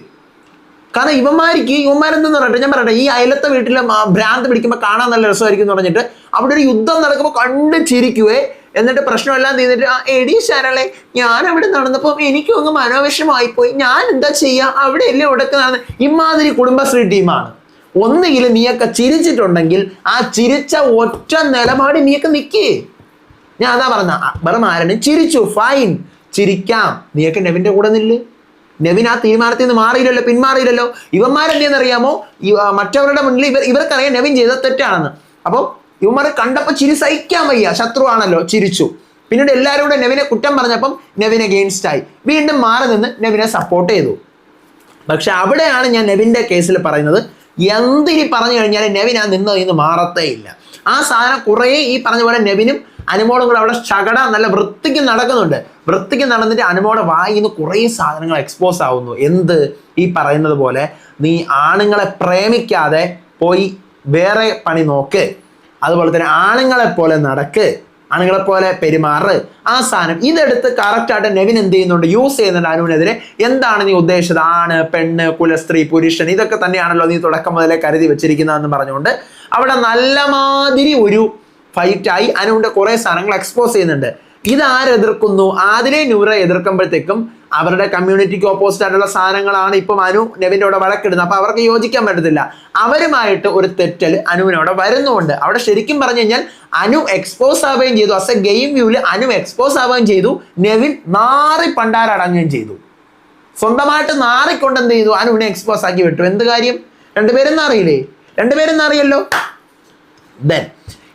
കാരണം ഇവന്മാർക്ക് ഇവന്മാരെന്തെന്ന് പറയട്ടെ ഞാൻ പറയട്ടെ ഈ അയലത്തെ വീട്ടിലെ ഭ്രാന്ത് പിടിക്കുമ്പോൾ കാണാൻ നല്ല രസമായിരിക്കും എന്ന് പറഞ്ഞിട്ട് അവിടെ ഒരു യുദ്ധം നടക്കുമ്പോൾ കണ്ട് ചിരിക്കുവേ. എന്നിട്ട് പ്രശ്നമെല്ലാം തീർന്നിട്ട് ആ എടി ശരളെ ഞാൻ അവിടെ നടന്നപ്പോൾ എനിക്കും അങ്ങ് മനോവിഷമായി പോയി ഞാൻ എന്താ ചെയ്യുക അവിടെ എല്ലാം ഉടക്കുന്നതാണ് ഇമാതിരി കുടുംബശ്രീ ടീമാണ്. ഒന്നുകിൽ നീയൊക്കെ ചിരിച്ചിട്ടുണ്ടെങ്കിൽ ആ ചിരിച്ച ഒറ്റ നിലപാട് നീയൊക്കെ നിൽക്കേ ഞാൻ അതാ പറഞ്ഞ അക്ബറും ആരണി? ചിരിച്ചു ഫൈൻ ചിരിക്കാം. നീയൊക്കെ നെവിന്റെ കൂടെ നില്ല്. നെവിൻ ആ തീരുമാനത്തിൽ നിന്ന് മാറിയില്ലല്ലോ പിന്മാറിയില്ലല്ലോ. ഇവന്മാരെന്തെന്നറിയാമോ മറ്റവരുടെ മുന്നിൽ ഇവർ ഇവർക്കറിയാം നെവിൻ ചെയ്ത തെറ്റാണെന്ന്. അപ്പോൾ ഇവന്മാരെ കണ്ടപ്പോൾ ചിരി സഹിക്കാൻ വയ്യ. ശത്രുവാണല്ലോ ചിരിച്ചു. പിന്നീട് എല്ലാവരും കൂടെ നെവിനെ കുറ്റം പറഞ്ഞപ്പം നെവിനെ അഗെയിൻസ്റ്റ് ആയി. വീണ്ടും മാറി നിന്ന് നെവിനെ സപ്പോർട്ട് ചെയ്തു. പക്ഷെ അവിടെയാണ് ഞാൻ നെവിന്റെ കേസിൽ പറയുന്നത് എന്തിനി പറഞ്ഞു കഴിഞ്ഞാൽ നെവിൻ ആ നിന്നത് നിന്ന് മാറത്തേ ഇല്ല. ആ സാധനം കുറേ ഈ പറഞ്ഞ പോലെ നെവിനും അനുമോളും കൂടെ അവിടെ ചകട നല്ല വൃത്തിക്ക് നടക്കുന്നുണ്ട്. വൃത്തിക്ക് നടന്നിട്ട് അനുമോടെ വായിൽ നിന്ന് കുറേ സാധനങ്ങൾ എക്സ്പോസ് ആവുന്നു. എന്ത്? ഈ പറയുന്നത് പോലെ നീ ആണുങ്ങളെ പ്രേമിക്കാതെ പോയി വേറെ പണി നോക്ക്. അതുപോലെ തന്നെ ആണുങ്ങളെ പോലെ നടക്ക് ആണുങ്ങളെ പോലെ പെരുമാറ്. ആ സാധനം ഇതെടുത്ത് കറക്റ്റായിട്ട് നെവിൻ എന്ത് ചെയ്യുന്നുണ്ട്? യൂസ് ചെയ്യുന്നുണ്ട് അനുവിനെതിരെ. എന്താണ് നീ ഉദ്ദേശിച്ചത്? ആണ് പെണ്ണ് കുലസ്ത്രീ പുരുഷൻ ഇതൊക്കെ തന്നെയാണല്ലോ നീ തുടക്കം മുതലേ കരുതി വെച്ചിരിക്കുന്നതെന്ന് പറഞ്ഞുകൊണ്ട് അവിടെ നല്ല മാതിരി ഒരു ഫൈറ്റായി അനുവിന്റെ കുറേ സാധനങ്ങൾ എക്സ്പോസ് ചെയ്യുന്നുണ്ട്. ഇത് ആരെതിർക്കുന്നു? ആദിലെ നൂറെ എതിർക്കുമ്പോഴത്തേക്കും അവരുടെ കമ്മ്യൂണിറ്റിക്ക് ഓപ്പോസിറ്റ് ആയിട്ടുള്ള സാധനങ്ങളാണ് ഇപ്പം അനു നെവിന്റെ അവിടെ വഴക്കിടുന്നത്. അപ്പൊ അവർക്ക് യോജിക്കാൻ പറ്റത്തില്ല. അവരുമായിട്ട് ഒരു തെറ്റൽ അനുവിനവിടെ വരുന്നുണ്ട് അവിടെ ശരിക്കും പറഞ്ഞു കഴിഞ്ഞാൽ അനു എക്സ്പോസ് ആവുകയും ചെയ്തു. അസ് എ ഗെയിം വ്യൂവിൽ അനു എക്സ്പോസ് ആവുകയും ചെയ്തു. നെവിൻ നാറി പണ്ടാരടങ്ങുകയും ചെയ്തു. സ്വന്തമായിട്ട് നാറിക്കൊണ്ട് എന്ത് ചെയ്തു? അനുവിനെ എക്സ്പോസ് ആക്കി വിട്ടു. എന്ത് കാര്യം? രണ്ടുപേരും രണ്ടുപേരെന്നറിയല്ലോ രണ്ടുപേരും അറിയല്ലോ? ദെൻ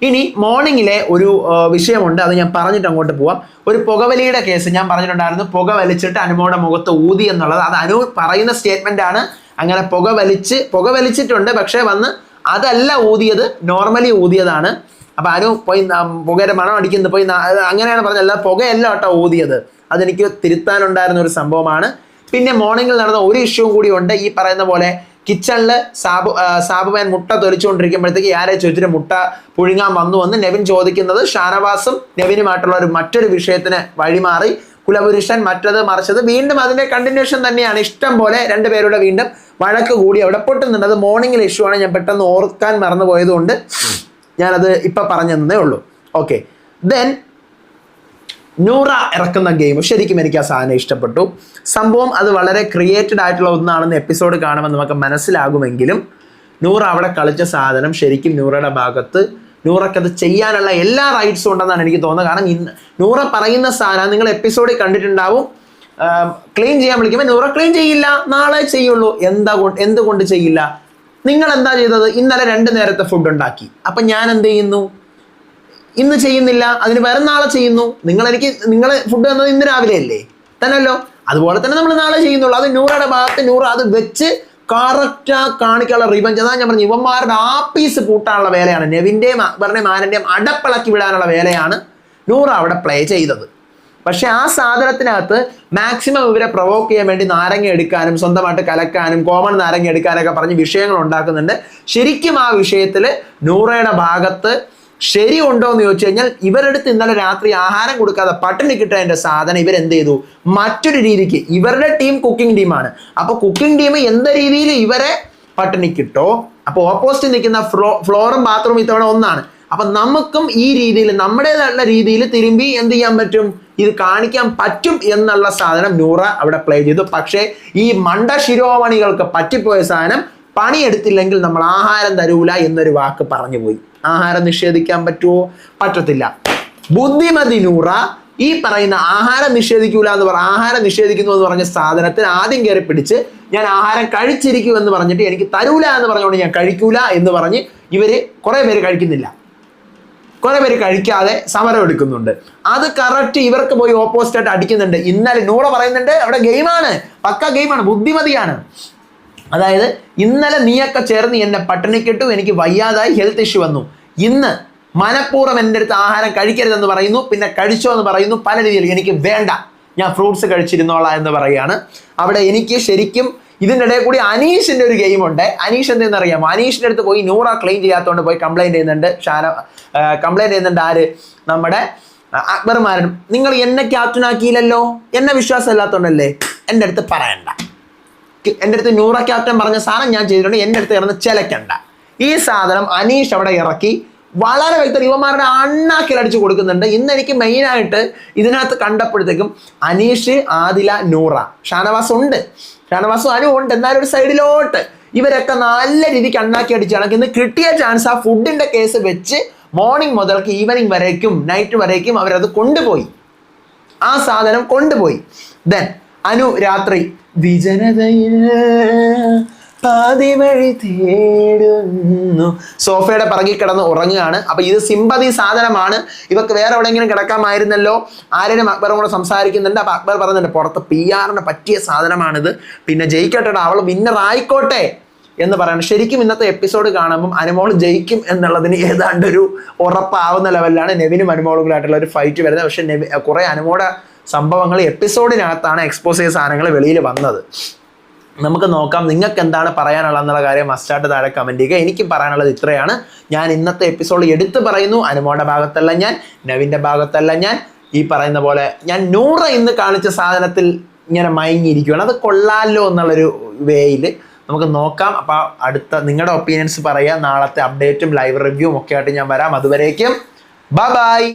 ഇനി മോർണിംഗിലെ ഒരു വിഷയമുണ്ട്. അത് ഞാൻ പറഞ്ഞിട്ട് അങ്ങോട്ട് പോവാം. ഒരു പുകവലിയുടെ കേസ് ഞാൻ പറഞ്ഞിട്ടുണ്ടായിരുന്നു. പുക വലിച്ചിട്ട് അനുമോടെ മുഖത്ത് ഊതി എന്നുള്ളത്. അത് അനു പറയുന്ന സ്റ്റേറ്റ്മെന്റ് ആണ് അങ്ങനെ പുക വലിച്ച് പുക വലിച്ചിട്ടുണ്ട് പക്ഷേ വന്ന് അതല്ല ഊതിയത് നോർമലി ഊതിയതാണ്. അപ്പൊ അനു പോയി പുകയുടെ മണം അടിക്കുന്നു. പോയി അങ്ങനെയാണ് പറഞ്ഞത്. അല്ല പുകയല്ല കേട്ടോ ഊതിയത്. അതെനിക്ക് തിരുത്താനുണ്ടായിരുന്ന ഒരു സംഭവമാണ്. പിന്നെ മോർണിംഗിൽ നടന്ന ഒരു ഇഷ്യൂ കൂടി ഉണ്ട്. ഈ പറയുന്ന പോലെ കിച്ചണിൽ സാബു സാബുമാൻ മുട്ട തൊലിച്ചുകൊണ്ടിരിക്കുമ്പോഴത്തേക്ക് ആരെ ചോദിച്ചിട്ട് മുട്ട പുഴുങ്ങാൻ വന്നു എന്ന് നെവിൻ ചോദിക്കുന്നത് ഷാനവാസും നെവിനുമായിട്ടുള്ള ഒരു മറ്റൊരു വിഷയത്തിന് വഴിമാറി. കുലപുരുഷൻ മറ്റത് മറിച്ചത് വീണ്ടും അതിന്റെ കണ്ടിന്യൂഷൻ തന്നെയാണ്. ഇഷ്ടം പോലെ രണ്ടുപേരുടെ വീണ്ടും വഴക്ക് കൂടി അവിടെ പൊട്ടുന്നുണ്ട്. അത് മോർണിംഗിൽ ഇഷ്യൂ ആണ്. ഞാൻ പെട്ടെന്ന് ഓർക്കാൻ മറന്നു പോയതുകൊണ്ട് ഞാനത് ഇപ്പം പറഞ്ഞു തന്നേ ഉള്ളൂ. ഓക്കെ ദെൻ നൂറ ഇറക്കുന്ന ഗെയിം ശരിക്കും എനിക്ക് ആ സാധനം ഇഷ്ടപ്പെട്ടു. സംഭവം അത് വളരെ ക്രിയേറ്റഡ് ആയിട്ടുള്ള ഒന്നാണെന്ന് എപ്പിസോഡ് കാണുമ്പോൾ നമുക്ക് മനസ്സിലാകുമെങ്കിലും നൂറ അവിടെ കളിച്ച സാധനം ശരിക്കും നൂറയുടെ ഭാഗത്ത് നൂറയ്ക്ക് അത് ചെയ്യാനുള്ള എല്ലാ റൈറ്റ്സും ഉണ്ടെന്നാണ് എനിക്ക് തോന്നുന്നത്. കാരണം ഇന്ന് നൂറ പറയുന്ന സാധനം നിങ്ങൾ എപ്പിസോഡിൽ കണ്ടിട്ടുണ്ടാവും. ക്ലീൻ ചെയ്യാൻ വിളിക്കുമ്പോൾ നൂറ ക്ലീൻ ചെയ്യില്ല. നാളെ ചെയ്യുള്ളൂ. എന്താ കൊണ്ട് എന്തുകൊണ്ട് ചെയ്യില്ല? നിങ്ങൾ എന്താ ചെയ്തത്? ഇന്നലെ രണ്ട് നേരത്തെ ഫുഡ് ഉണ്ടാക്കി. അപ്പം ഞാൻ എന്ത് ചെയ്യുന്നു? ഇന്ന് ചെയ്യുന്നില്ല അതിന് വേറെ നാളെ ചെയ്യുന്നു. നിങ്ങൾ എനിക്ക് നിങ്ങൾ ഫുഡ് തന്നത് ഇന്ന് രാവിലെ അല്ലേ? തന്നെയല്ലോ അതുപോലെ തന്നെ നമ്മൾ നാളെ ചെയ്യുന്നുള്ളൂ. അത് നൂറയുടെ ഭാഗത്ത് നൂറ് അത് വെച്ച് കറക്റ്റാ കാണിക്കാനുള്ള റിവഞ്ച് അതാ ഞാൻ പറഞ്ഞു ഇവന്മാരുടെ ആപ്പീസ് പൂട്ടാനുള്ള വേലയാണ്. നെവിന്റെ അക്ബറിന്റെയും മാനന്റെയും അടപ്പിളക്കി വിടാനുള്ള വേലയാണ് നൂറ് അവിടെ പ്ലേ ചെയ്തത്. പക്ഷെ ആ സാധനത്തിനകത്ത് മാക്സിമം ഇവരെ പ്രൊവോക്ക് ചെയ്യാൻ വേണ്ടി നാരങ്ങ എടുക്കാനും സ്വന്തമായിട്ട് കലക്കാനും കോമൺ നാരങ്ങ എടുക്കാനൊക്കെ പറഞ്ഞ് വിഷയങ്ങൾ ഉണ്ടാക്കുന്നുണ്ട്. ശരിക്കും ആ വിഷയത്തിൽ നൂറയുടെ ഭാഗത്ത് ശരിയുണ്ടോ എന്ന് ചോദിച്ചു കഴിഞ്ഞാൽ ഇവരെടുത്ത് ഇന്നലെ രാത്രി ആഹാരം കൊടുക്കാതെ പട്ടിണി കിട്ടതിന്റെ സാധനം ഇവരെന്ത് ചെയ്തു? മറ്റൊരു രീതിക്ക് ഇവരുടെ ടീം കുക്കിംഗ് ടീമാണ് അപ്പൊ കുക്കിംഗ് ടീം എന്ത രീതിയിൽ ഇവരെ പട്ടിണി പട്ടിണിക്കിട്ടോ അപ്പൊ ഓപ്പോസിറ്റ് നിൽക്കുന്ന ഫ്ലോ ഫ്ലോറും ബാത്റൂം ഇത്തവണ ഒന്നാണ്. അപ്പൊ നമുക്കും ഈ രീതിയിൽ നമ്മുടേതായിട്ടുള്ള രീതിയിൽ തിരുമ്പി എന്ത് ചെയ്യാൻ പറ്റും? ഇത് കാണിക്കാൻ പറ്റും എന്നുള്ള സാധനം നൂറ അവിടെ പ്ലേ ചെയ്തു. പക്ഷേ ഈ മണ്ട ശിരോമണികൾക്ക് പറ്റിപ്പോയ സാധനം പണിയെടുത്തില്ലെങ്കിൽ നമ്മൾ ആഹാരം തരൂല എന്നൊരു വാക്ക് പറഞ്ഞു പോയി. ആഹാരം നിഷേധിക്കാൻ പറ്റുമോ പറ്റത്തില്ല. ബുദ്ധിമതി നൂറ ഈ പറയുന്ന ആഹാരം നിഷേധിക്കൂല എന്ന് പറ ആഹാരം നിഷേധിക്കുന്നു എന്ന് പറഞ്ഞ സാധനത്തിന് ആദ്യം കയറി പിടിച്ച് ഞാൻ ആഹാരം കഴിച്ചിരിക്കും എന്ന് പറഞ്ഞിട്ട് എനിക്ക് തരൂല എന്ന് പറഞ്ഞുകൊണ്ട് ഞാൻ കഴിക്കൂല എന്ന് പറഞ്ഞ് ഇവർ കുറെ പേര് കഴിക്കുന്നില്ല. കുറെ പേര് കഴിക്കാതെ സമരം എടുക്കുന്നുണ്ട്. അത് കറക്റ്റ് ഇവർക്ക് പോയി ഓപ്പോസിറ്റ് ആയിട്ട് അടിക്കുന്നുണ്ട്. ഇന്നലെ നൂറ പറയുന്നുണ്ട് അവിടെ ഗെയിമാണ് പക്ക ഗെയിമാണ് ബുദ്ധിമതിയാണ്. അതായത് ഇന്നലെ നീയൊക്കെ ചേർന്ന് എന്നെ പട്ടിണിക്കിട്ടു എനിക്ക് വയ്യാതായി ഹെൽത്ത് ഇഷ്യൂ വന്നു. ഇന്ന് മനഃപൂർവം എന്റെ അടുത്ത് ആഹാരം കഴിക്കരുതെന്ന് പറയുന്നു പിന്നെ കഴിച്ചോ എന്ന് പറയുന്നു പല രീതിയിൽ എനിക്ക് വേണ്ട. ഞാൻ ഫ്രൂട്ട്സ് കഴിച്ചിരുന്നോളാം എന്ന് പറയുകയാണ്. അവിടെ എനിക്ക് ശരിക്കും ഇതിന്റെ ഇടയിൽ കൂടി അനീഷിന്റെ ഒരു ഗെയിമുണ്ട് അനീഷ് എന്തെന്ന് അറിയാമോ അനീഷിന്റെ അടുത്ത് പോയി നൂറ ക്ലെയിം ചെയ്യാത്തതുകൊണ്ട് പോയി കംപ്ലൈന്റ് ചെയ്യുന്നുണ്ട്. ഷാന കംപ്ലൈന്റ് ചെയ്യുന്നുണ്ട് ആര്? നമ്മുടെ അക്ബർമാരനും നിങ്ങൾ എന്നെ ക്യാപ്റ്റൻ ആക്കിയില്ലല്ലോ? എന്നെ വിശ്വാസം ഇല്ലാത്തതുകൊണ്ടല്ലേ എന്റെ അടുത്ത് പറയണ്ട. എന്റെ അടുത്ത് നൂറ ക്യാപ്റ്റൻ പറഞ്ഞ സാധനം ഞാൻ ചെയ്തിട്ടുണ്ട്. എന്റെ അടുത്ത് കിടന്ന് ചിലക്കണ്ട. ഈ സാധനം അനീഷ് അവിടെ ഇറക്കി. വളരെ വ്യക്തം യുവമാരുടെ അണ്ണാക്കിലടിച്ച് കൊടുക്കുന്നുണ്ട്. ഇന്ന് എനിക്ക് മെയിനായിട്ട് ഇതിനകത്ത് കണ്ടപ്പോഴത്തേക്കും അനീഷ് ആദില നൂറ. ഷാനവാസ് ഉണ്ട്. ഷാനവാസും അനു ഉണ്ട്. എന്നാലും ഒരു സൈഡിലോട്ട് ഇവരൊക്കെ നല്ല രീതിക്ക് അണ്ണാക്കി അടിച്ചാണ് ഇന്ന് കിട്ടിയ ചാൻസ് ആ ഫുഡിന്റെ കേസ് വെച്ച് മോർണിംഗ് മുതൽക്ക് ഈവനിങ് വരേക്കും നൈറ്റ് വരേക്കും അവരത് കൊണ്ടുപോയി. ആ സാധനം കൊണ്ടുപോയി. ദെൻ അനു രാത്രി. വിജനതയിൽ പാതിവഴി തേടുന്നു. സോഫയുടെ പിറകിൽ കിടന്ന് ഉറങ്ങുകയാണ്. അപ്പൊ ഇത് സിമ്പതി സാധനമാണ്. ഇവക്ക് വേറെ എവിടെയെങ്കിലും കിടക്കാമായിരുന്നല്ലോ. ആരെയും അക്ബറും കൂടെ സംസാരിക്കുന്നുണ്ട്. അപ്പൊ അക്ബർ പറയുന്നുണ്ട് പുറത്ത് പി ആറിന് പറ്റിയ സാധനമാണിത്. പിന്നെ ജയിക്കട്ടെ അവൾ വിന്നർ ആയിക്കോട്ടെ. എന്ന് പറയണം ശരിക്കും ഇന്നത്തെ എപ്പിസോഡ് കാണുമ്പം അനുമോൾ ജയിക്കും എന്നുള്ളതിന് ഏതാണ്ട് ഒരു ഉറപ്പാവുന്ന ലെവലിലാണ് നെവിനും അനുമോളുകളായിട്ടുള്ള ഒരു ഫൈറ്റ് വരുന്നത്. പക്ഷെ നെവി കുറെ അനുമോടെ സംഭവങ്ങൾ എപ്പിസോഡിനകത്താണ് എക്സ്പോസ് ചെയ്ത സാധനങ്ങൾ വെളിയിൽ വന്നത്. നമുക്ക് നോക്കാം നിങ്ങൾക്ക് എന്താണ് പറയാനുള്ളതെന്നുള്ള കാര്യം മസ്റ്റായിട്ട് താഴെ കമന്റ് ചെയ്യുക. എനിക്കും പറയാനുള്ളത് ഇത്രയാണ്. ഞാൻ ഇന്നത്തെ എപ്പിസോഡ് എടുത്തു പറയുന്നു. അനുമോടെ ഭാഗത്തല്ല ഞാൻ നവിന്റെ ഭാഗത്തല്ല ഞാൻ. ഈ പറയുന്ന പോലെ ഞാൻ നൂറ് ഇന്ന് കാണിച്ച സാധനത്തിൽ ഇങ്ങനെ മയങ്ങിയിരിക്കുകയാണ്. അത് കൊള്ളാലോ എന്നുള്ളൊരു വേയിൽ നമുക്ക് നോക്കാം. അപ്പോൾ അടുത്ത നിങ്ങളുടെ ഒപ്പീനിയൻസ് പറയാം നാളത്തെ അപ്ഡേറ്റും ലൈവ് റിവ്യൂവും ഒക്കെ ആയിട്ട് ഞാൻ വരാം. അതുവരേക്കും ബൈ ബൈ